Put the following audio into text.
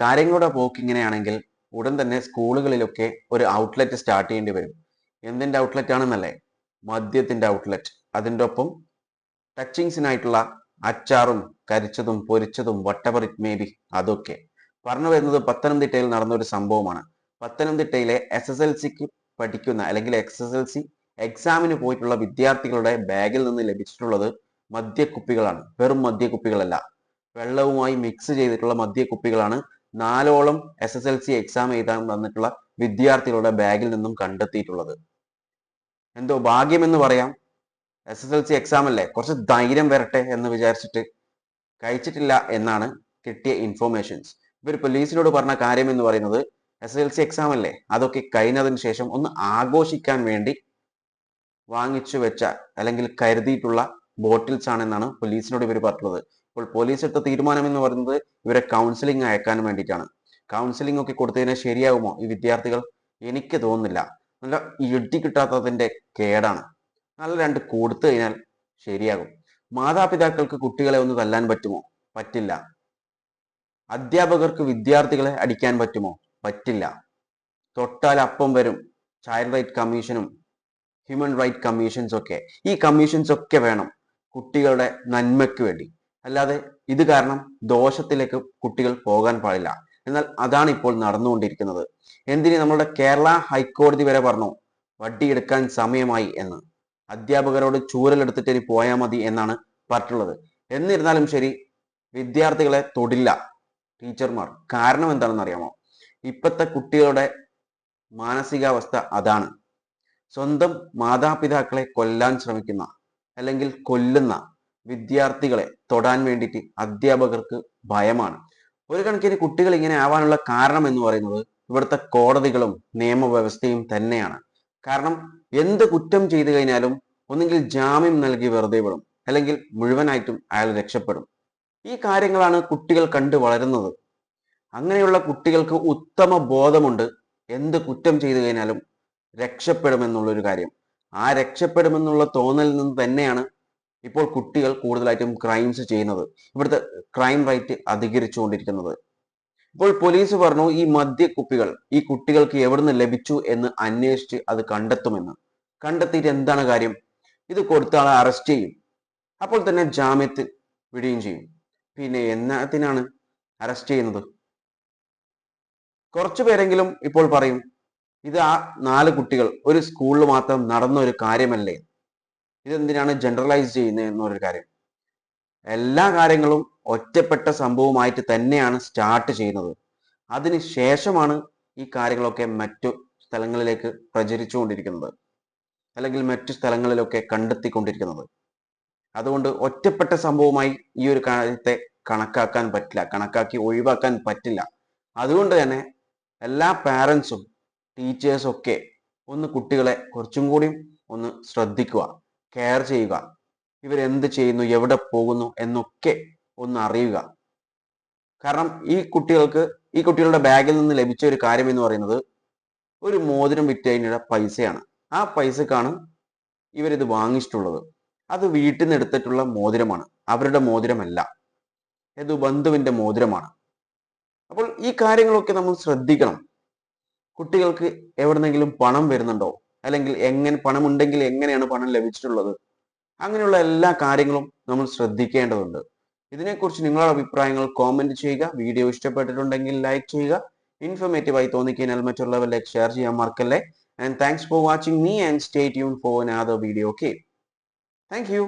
കാര്യങ്ങളുടെ പോക്ക് ഇങ്ങനെയാണെങ്കിൽ ഉടൻ തന്നെ സ്കൂളുകളിലൊക്കെ ഒരു ഔട്ട്ലെറ്റ് സ്റ്റാർട്ട് ചെയ്യേണ്ടി വരും. എന്തിന്റെ ഔട്ട്ലെറ്റ് ആണെന്നല്ലേ? മദ്യത്തിന്റെ ഔട്ട്ലെറ്റ് അതിന്റെ ഒപ്പം ടച്ചിങ്സിനായിട്ടുള്ള അച്ചാറും കരിച്ചതും പൊരിച്ചതും വട്ടവർ ഇറ്റ് മേ ബി അതൊക്കെ. പറഞ്ഞു വരുന്നത് പത്തനംതിട്ടയിൽ നടന്ന ഒരു സംഭവമാണ്. പത്തനംതിട്ടയിലെ എസ് എസ് എൽ സിക്ക് പഠിക്കുന്ന അല്ലെങ്കിൽ എസ് എസ് എൽ സി എക്സാമിന് പോയിട്ടുള്ള വിദ്യാർത്ഥികളുടെ ബാഗിൽ നിന്ന് ലഭിച്ചിട്ടുള്ളത് മദ്യക്കുപ്പികളാണ്. വെറും മദ്യക്കുപ്പികളല്ല. വെള്ളവുമായി മിക്സ് ചെയ്തിട്ടുള്ള മദ്യക്കുപ്പികളാണ് നാലോളം S S L C exam എഴുതാൻ വന്നിട്ടുള്ള വിദ്യാർത്ഥികളുടെ ബാഗിൽ നിന്നും കണ്ടെത്തിയിട്ടുള്ളത്. എന്തോ ഭാഗ്യം എന്ന് പറയാം. S S L C exam അല്ലേ? കുറച്ച് ധൈര്യം വരട്ടെ എന്ന് വിചാരിച്ചിട്ട് കഴിച്ചിട്ടില്ല എന്നാണ് കിട്ടിയ ഇൻഫോർമേഷൻസ് ഇവർ പോലീസിനോട് പറഞ്ഞ കാര്യം എന്ന് പറയുന്നത് എസ് എൽ സി എക്സാം അല്ലേ? അതൊക്കെ കഴിഞ്ഞതിന് ശേഷം ഒന്ന് ആഘോഷിക്കാൻ വേണ്ടി വാങ്ങിച്ചു വെച്ച അല്ലെങ്കിൽ കരുതിയിട്ടുള്ള ബോട്ടിൽസ് ആണെന്നാണ് പോലീസിനോട് ഇവർ പറഞ്ഞത് അപ്പോൾ പോലീസ് എടുത്ത തീരുമാനം എന്ന് പറയുന്നത് ഇവരെ കൗൺസിലിംഗ് അയക്കാൻ വേണ്ടിയിട്ടാണ്. കൗൺസിലിംഗ് ഒക്കെ കൊടുത്തതിനെ ശരിയാകുമോ ഈ വിദ്യാർത്ഥികൾ? എനിക്ക് തോന്നുന്നില്ല. നല്ല ഇടി കിട്ടാത്തതിന്റെ കേടാണ്. നല്ല രണ്ട് കൊടുത്തു കഴിഞ്ഞാൽ ശരിയാകും. മാതാപിതാക്കൾക്ക് കുട്ടികളെ ഒന്ന് തല്ലാൻ പറ്റുമോ? പറ്റില്ല. അധ്യാപകർക്ക് വിദ്യാർത്ഥികളെ അടിക്കാൻ പറ്റുമോ? പറ്റില്ല. തൊട്ടാൽ അപ്പം വരും. ചൈൽഡ് റൈറ്റ് കമ്മീഷനും ഹ്യൂമൻ റൈറ്റ് കമ്മീഷൻസ് ഒക്കെ. ഈ കമ്മീഷൻസ് ഒക്കെ വേണം കുട്ടികളുടെ നന്മയ്ക്ക് വേണ്ടി. അല്ലാതെ ഇത് കാരണം ദോഷത്തിലേക്ക് കുട്ടികൾ പോകാൻ പാടില്ല. എന്നാൽ അതാണ് ഇപ്പോൾ നടന്നുകൊണ്ടിരിക്കുന്നത്. എന്തിന് നമ്മളുടെ കേരള ഹൈക്കോടതി വരെ പറഞ്ഞു വട്ടിയെടുക്കാൻ സമയമായി എന്ന്. അധ്യാപകരോട് ചൂരലെടുത്തിട്ട് ഇനി പോയാൽ മതി എന്നാണ് പറഞ്ഞിട്ടുള്ളത്. എന്നിരുന്നാലും ശരി വിദ്യാർത്ഥികളെ തൊടില്ല ടീച്ചർമാർ. കാരണം എന്താണെന്ന് അറിയാമോ? ഇപ്പോഴത്തെ കുട്ടികളുടെ മാനസികാവസ്ഥ അതാണ്. സ്വന്തം മാതാപിതാക്കളെ കൊല്ലാൻ ശ്രമിക്കുന്ന അല്ലെങ്കിൽ കൊല്ലുന്ന വിദ്യാർത്ഥികളെ തൊടാൻ വേണ്ടിയിട്ട് അധ്യാപകർക്ക് ഭയമാണ്. ഒരു കണക്കിന് കുട്ടികൾ ഇങ്ങനെ ആവാനുള്ള കാരണം എന്ന് പറയുന്നത് ഇവിടുത്തെ കോടതികളും നിയമവ്യവസ്ഥയും തന്നെയാണ്. കാരണം എന്ത് കുറ്റം ചെയ്തു കഴിഞ്ഞാലും ഒന്നുകിൽ ജാമ്യം നൽകി വെറുതെ വിടും അല്ലെങ്കിൽ മുഴുവനായിട്ടും അയാൾ രക്ഷപ്പെടും. ഈ കാര്യങ്ങളാണ് കുട്ടികൾ കണ്ടു വളരുന്നത്. അങ്ങനെയുള്ള കുട്ടികൾക്ക് ഉത്തമ ബോധമുണ്ട് എന്ത് കുറ്റം ചെയ്തു കഴിഞ്ഞാലും രക്ഷപ്പെടുമെന്നുള്ളൊരു കാര്യം. ആ രക്ഷപ്പെടുമെന്നുള്ള തോന്നലിൽ നിന്ന് തന്നെയാണ് ഇപ്പോൾ കുട്ടികൾ കൂടുതലായിട്ടും ക്രൈംസ് ചെയ്യുന്നത്. ഇവിടുത്തെ ക്രൈം റേറ്റ് അധികരിച്ചുകൊണ്ടിരിക്കുന്നത്. ഇപ്പോൾ പോലീസ് പറഞ്ഞു ഈ മദ്യക്കുപ്പികൾ ഈ കുട്ടികൾക്ക് എവിടുന്ന് ലഭിച്ചു എന്ന് അന്വേഷിച്ച് അത് കണ്ടെത്തുമെന്ന്. കണ്ടെത്തിയിട്ട് എന്താണ് കാര്യം? ഇത് കൊടുത്ത ആളെ അറസ്റ്റ് ചെയ്യും. അപ്പോൾ തന്നെ ജാമ്യത്ത് വിടുകയും ചെയ്യും. പിന്നെ എന്നത്തിനാണ് അറസ്റ്റ് ചെയ്യുന്നത്? കുറച്ചു പേരെങ്കിലും ഇപ്പോൾ പറയും ഇത് ആ നാല് കുട്ടികൾ ഒരു സ്കൂളിൽ മാത്രം നടന്ന ഒരു കാര്യമല്ലേ? ഇതെന്തിനാണ് ജനറലൈസ് ചെയ്യുന്നത് എന്നൊരു കാര്യം. എല്ലാ കാര്യങ്ങളും ഒറ്റപ്പെട്ട സംഭവമായിട്ട് തന്നെയാണ് സ്റ്റാർട്ട് ചെയ്യുന്നത്. അതിന് ശേഷമാണ് ഈ കാര്യങ്ങളൊക്കെ മറ്റു സ്ഥലങ്ങളിലേക്ക് പ്രചരിച്ചുകൊണ്ടിരിക്കുന്നത്. അല്ലെങ്കിൽ മറ്റു സ്ഥലങ്ങളിലൊക്കെ കണ്ടെത്തിക്കൊണ്ടിരിക്കുന്നത്. അതുകൊണ്ട് ഒറ്റപ്പെട്ട സംഭവമായി ഈ ഒരു കാര്യത്തെ കണക്കാക്കാൻ പറ്റില്ല. കണക്കാക്കി ഒഴിവാക്കാൻ പറ്റില്ല. അതുകൊണ്ട് തന്നെ എല്ലാ പാരൻസും ടീച്ചേഴ്സും ഒക്കെ ഒന്ന് കുട്ടികളെ കുറച്ചും കൂടിയും ഒന്ന് ശ്രദ്ധിക്കുക. കെയർ ചെയ്യുക. ഇവരെന്ത് ചെയ്യുന്നു? എവിടെ പോകുന്നു? എന്നൊക്കെ ഒന്ന് അറിയുക. കാരണം ഈ കുട്ടികൾക്ക് ഈ കുട്ടികളുടെ ബാഗിൽ നിന്ന് ലഭിച്ച ഒരു കാര്യം എന്ന് പറയുന്നത് ഒരു മോതിരം വിറ്റതിനുള്ള പൈസയാണ്. ആ പൈസക്കാണ് ഇവരിത് വാങ്ങിച്ചിട്ടുള്ളത്. അത് വീട്ടിൽ നിന്ന് എടുത്തിട്ടുള്ള മോതിരമാണ്. അവരുടെ മോതിരമല്ല. ഇത് ബന്ധുവിന്റെ മോതിരമാണ്. അപ്പോൾ ഈ കാര്യങ്ങളൊക്കെ നമ്മൾ ശ്രദ്ധിക്കണം. കുട്ടികൾക്ക് എവിടെന്നെങ്കിലും പണം വരുന്നുണ്ടോ? അല്ലെങ്കിൽ എങ്ങനെ പണമുണ്ടെങ്കിൽ എങ്ങനെയാണ് പണം ലഭിച്ചിട്ടുള്ളത്? അങ്ങനെയുള്ള എല്ലാ കാര്യങ്ങളും നമ്മൾ ശ്രദ്ധിക്കേണ്ടതുണ്ട്. ഇതിനെക്കുറിച്ച് നിങ്ങളുടെ അഭിപ്രായങ്ങൾ കോമന്റ് ചെയ്യുക. വീഡിയോ ഇഷ്ടപ്പെട്ടിട്ടുണ്ടെങ്കിൽ ലൈക്ക് ചെയ്യുക. ഇൻഫോർമേറ്റീവ് ആയി തോന്നിക്കഴിഞ്ഞാൽ മറ്റുള്ളവരിലേക്ക് ഷെയർ ചെയ്യാൻ മറക്കല്ലേ. And thanks for watching me and stay tune for another video okay thank you